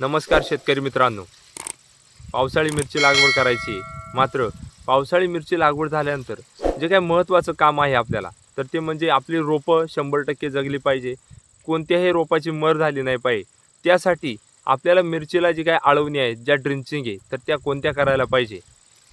नमस्कार शेतकरी मित्रांनो. पावसाळी मिरची लागवड करायची मात्र पावसाळी मिरची लागवड झाल्यानंतर जे काय महत्त्वाचं काम आहे आपल्याला तर ते म्हणजे आपली रोपं शंभर टक्के जगली पाहिजे. कोणत्याही रोपाची मर झाली नाही पाहिजे. त्यासाठी आपल्याला मिरचीला जी काय आळवणी आहे ज्या ड्रिंचिंग आहे तर त्या कोणत्या करायला पाहिजे?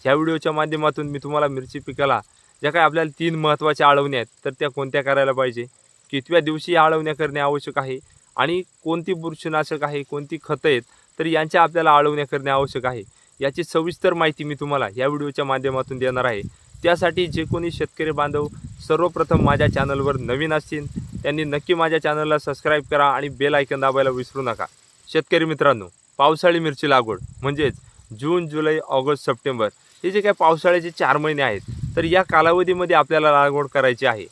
ह्या व्हिडिओच्या माध्यमातून मी तुम्हाला मिरची पिकाला ज्या काय आपल्याला तीन महत्त्वाच्या आळवण्या आहेत तर त्या कोणत्या करायला पाहिजे? कितव्या दिवशी या आळवण्या करणे आवश्यक आहे? आणि कोणती बुरशीनाशक आहे कोणती खतं आहेत तर यांच्या आपल्याला आळवण्या करणे आवश्यक आहे. याची सविस्तर माहिती मी तुम्हाला या व्हिडिओच्या माध्यमातून देणार आहे. त्यासाठी जे कोणी शेतकरी बांधव सर्वप्रथम माझ्या चॅनलवर नवीन असतील त्यांनी नक्की माझ्या चॅनलला सबस्क्राईब करा आणि बेल ऐकन दाबायला विसरू नका. शेतकरी मित्रांनो पावसाळी मिरची लागवड म्हणजेच जून जुलै ऑगस्ट सप्टेंबर हे जे काही पावसाळ्याचे चार महिने आहेत तर या कालावधीमध्ये आपल्याला लागवड करायची आहे.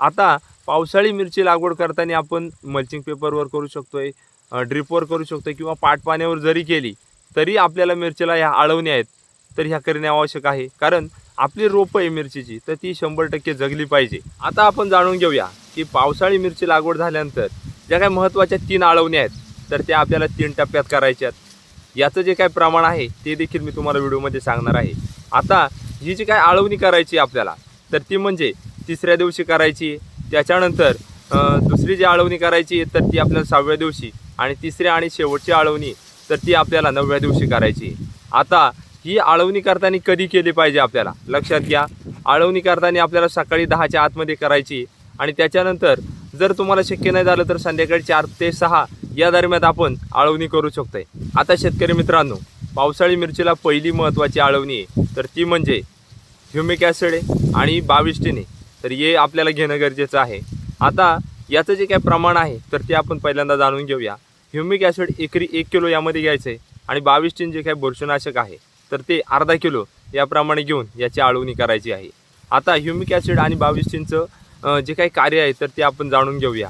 आता पावसाळी मिरची लागवड करताना आपण मल्चिंग पेपरवर करू शकतोय ड्रिपवर करू शकतोय किंवा पाटपाण्यावर जरी केली तरी आपल्याला मिरचीला ह्या अळवणी आहेत तर ह्या करणे आवश्यक आहे. कारण आपली रोपं आहे मिरचीची तर ती शंभर टक्के जगली पाहिजे. आता आपण जाणून घेऊया की पावसाळी मिरची लागवड झाल्यानंतर ज्या काही महत्त्वाच्या तीन आळवणी आहेत तर त्या आपल्याला तीन टप्प्यात करायच्यात याचं जे काय प्रमाण आहे ते देखील मी तुम्हाला व्हिडिओमध्ये सांगणार आहे. आता ही जी काय आळवणी करायची आपल्याला तर ती म्हणजे तिसऱ्या दिवशी करायची त्याच्यानंतर दुसरी जी आळवणी करायची तर ती आपल्याला सहाव्या दिवशी आणि तिसऱ्या आणि शेवटची आळवणी तर ती आपल्याला नवव्या दिवशी करायची. आता ही आळवणी करताना कधी केली पाहिजे आपल्याला? लक्षात घ्या. आळवणी करताना आपल्याला सकाळी दहाच्या आतमध्ये करायची आणि त्याच्यानंतर जर तुम्हाला शक्य नाही झालं तर संध्याकाळी चार ते सहा या दरम्यान आपण आळवणी करू शकतोय. आता शेतकरी मित्रांनो पावसाळी मिरचीला पहिली महत्त्वाची आळवणी आहे तर ती म्हणजे ह्युमिक ॲसिड आहे आणि बाविष्टीने तर हे आपल्याला घेणं गरजेचं आहे. आता याचं जे काय प्रमाण आहे तर ते आपण पहिल्यांदा जाणून घेऊया. ह्युमिक ॲसिड एकरी एक किलो यामध्ये घ्यायचं आहे आणि बावीस टीन जे काय बुरशीनाशक आहे तर ते अर्धा किलो याप्रमाणे घेऊन याची आळवणी करायची आहे. आता ह्युमिक ॲसिड आणि बावीस टीनचं जे काही कार्य आहे तर ते आपण जाणून घेऊया.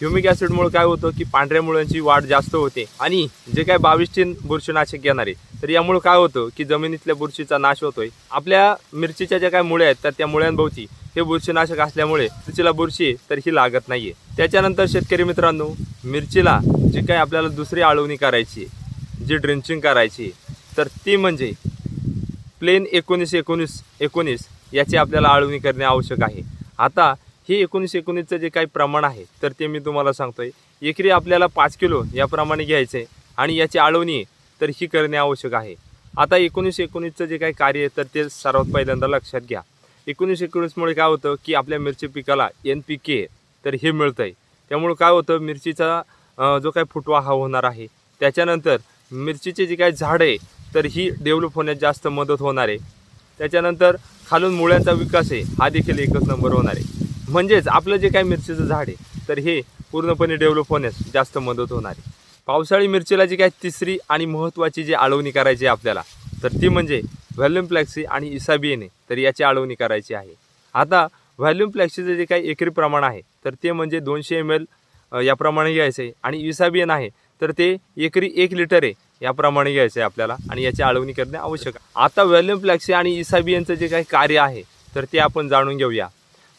ह्युमिक ॲसिडमुळे काय होतं की पांढऱ्या मुळांची वाढ जास्त होते आणि जे काय बावीस टीन बुरशीनाशक येणारे तर यामुळे काय होतं की जमिनीतल्या बुरशीचा नाश होतोय. आपल्या मिरचीच्या ज्या काय मुळे आहेत तर त्या मुळ्यांभोवती हे बुरशीनाशक असल्यामुळे मिरचीला बुरशी तर ही लागत नाहीये. त्याच्यानंतर शेतकरी मित्रांनो मिरचीला जी काय आपल्याला दुसरी आळवणी करायची आहे, जी ड्रिंचिंग करायची आहे, तर ती म्हणजे प्लेन एकोणीस एकोणीस एकोणीस याची आपल्याला आळवणी करणे आवश्यक आहे. आता हे एकोणीस एकोणीसचं जे काही प्रमाण आहे तर ते मी तुम्हाला सांगतोय. एकरी आपल्याला पाच किलो याप्रमाणे घ्यायचे आणि याची आळवणी तर ही करणे आवश्यक आहे. आता एकोणीस एकोणीसचं जे काही कार्य आहे तर ते सर्वात पहिल्यांदा लक्षात घ्या. एकोणीस एकोणीसमुळे काय होतं की आपल्या मिरची पिकाला एन पी के तर हे मिळतं आहे त्यामुळे काय होतं मिरचीचा जो काही फुटवा हा होणार आहे त्याच्यानंतर मिरचीचे जे काही झाड आहे तर ही डेव्हलप होण्यात जास्त मदत होणार आहे. त्याच्यानंतर खालून मुळ्यांचा विकास आहे हा देखील एकच नंबर होणार आहे. म्हणजेच आपलं जे काही मिरचीचं झाड आहे तर हे पूर्णपणे डेव्हलप होण्यास जास्त मदत होणार आहे. पावसाळी मिरचीला जी काही तिसरी आणि महत्त्वाची जी आळवणी करायची आहे आपल्याला तर ती म्हणजे व्हॅल्युम फ्लॅक्सी आणि इसाबिएने तर याची आळवणी करायची आहे. आता व्हॅल्यूम फ्लॅक्सीचं जे काही एकरी प्रमाण आहे तर ते म्हणजे दोनशे एम एल याप्रमाणे घ्यायचं आहे आणि इसाबियन आहे तर ते एकरी एक लिटर आहे याप्रमाणे घ्यायचं आहे आपल्याला आणि याची आळवणी करणे आवश्यक आहे. आता व्हॅल्युम फ्लॅक्सी आणि इसाबियनचं जे काही कार्य आहे तर ते आपण जाणून घेऊया.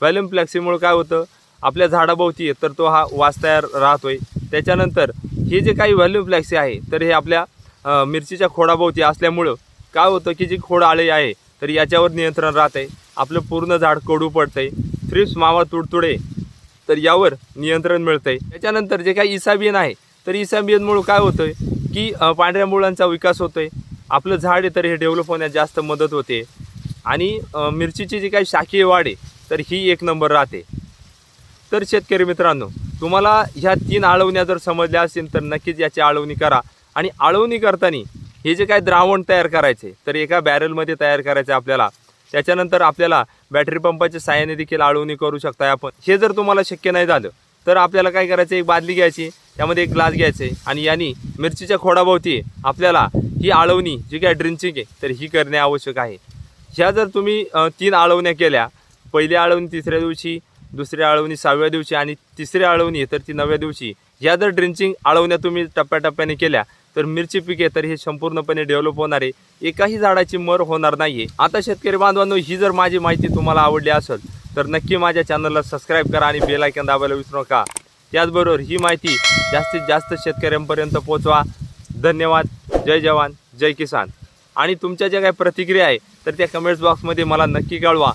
व्हॅल्युम फ्लॅक्सीमुळे काय होतं आपल्या झाडाभोवती तर तो हा वास तयार राहतोय. त्याच्यानंतर हे जे काही व्हॅल्यूम फ्लॅक्सी आहे तर हे आपल्या मिरचीच्या खोडाभोवती असल्यामुळं काय होतं की जी खोड आळी आहे तर याच्यावर नियंत्रण राहते आपलं पूर्ण झाड कडू पडतंय. थ्रिप्स मावा तुडतुडे तर यावर नियंत्रण मिळतंय. त्याच्यानंतर जे काही इसाबियन आहे तर इसाबियनमुळे काय होतंय की पांढऱ्या मुळांचा विकास होतोय. आपलं झाड आहे तर हे डेव्हलप होण्यात जास्त मदत होते. आणि मिरचीची जी काही शाखीय वाढ आहे तर ही एक नंबर राहते. तर शेतकरी मित्रांनो तुम्हाला ह्या तीन आळवण्या जर समजल्या असतील तर नक्कीच याची आळवणी करा. आणि आळवणी करताना हे जे काय द्रावण तयार करायचे तर एका बॅरलमध्ये तयार करायचे आपल्याला. त्याच्यानंतर आपल्याला बॅटरी पंपाच्या साहाय्याने देखील आळवणी करू शकताय आपण. हे जर तुम्हाला शक्य नाही झालं तर आपल्याला काय करायचं एक बादली घ्यायची त्यामध्ये एक ग्लास घ्यायचे आणि यांनी मिरचीच्या खोडाभोवती आपल्याला ही आळवणी जी काय ड्रिंचिंग आहे तर ही करणे आवश्यक आहे. ह्या जर तुम्ही तीन आळवण्या केल्या पहिली आळवणी तिसऱ्या दिवशी दुसऱ्या आळवणी सहाव्या दिवशी आणि तिसरी आळवणी तर ती नवव्या दिवशी ह्या जर ड्रिंचिंग आळवण्या तुम्ही टप्प्याटप्प्याने केल्या तर मिरची पिके तर हे संपूर्णपणे डेव्हलप होणार आहे. एकाही झाडाची मर होणार नाहीये. आता शेतकरी बांधवांनो ही जर माझी माहिती तुम्हाला आवडली असेल तर नक्की माझ्या चॅनलला सबस्क्राईब करा आणि बेल आयकॉन दाबायला विसरू नका. त्याचबरोबर ही माहिती जास्तीत जास्त शेतकऱ्यांपर्यंत पोहोचवा. धन्यवाद. जय जवान. जय किसान. आणि तुमच्या ज्या काही प्रतिक्रिया आहे तर त्या कमेंट्स बॉक्समध्ये मला नक्की कळवा.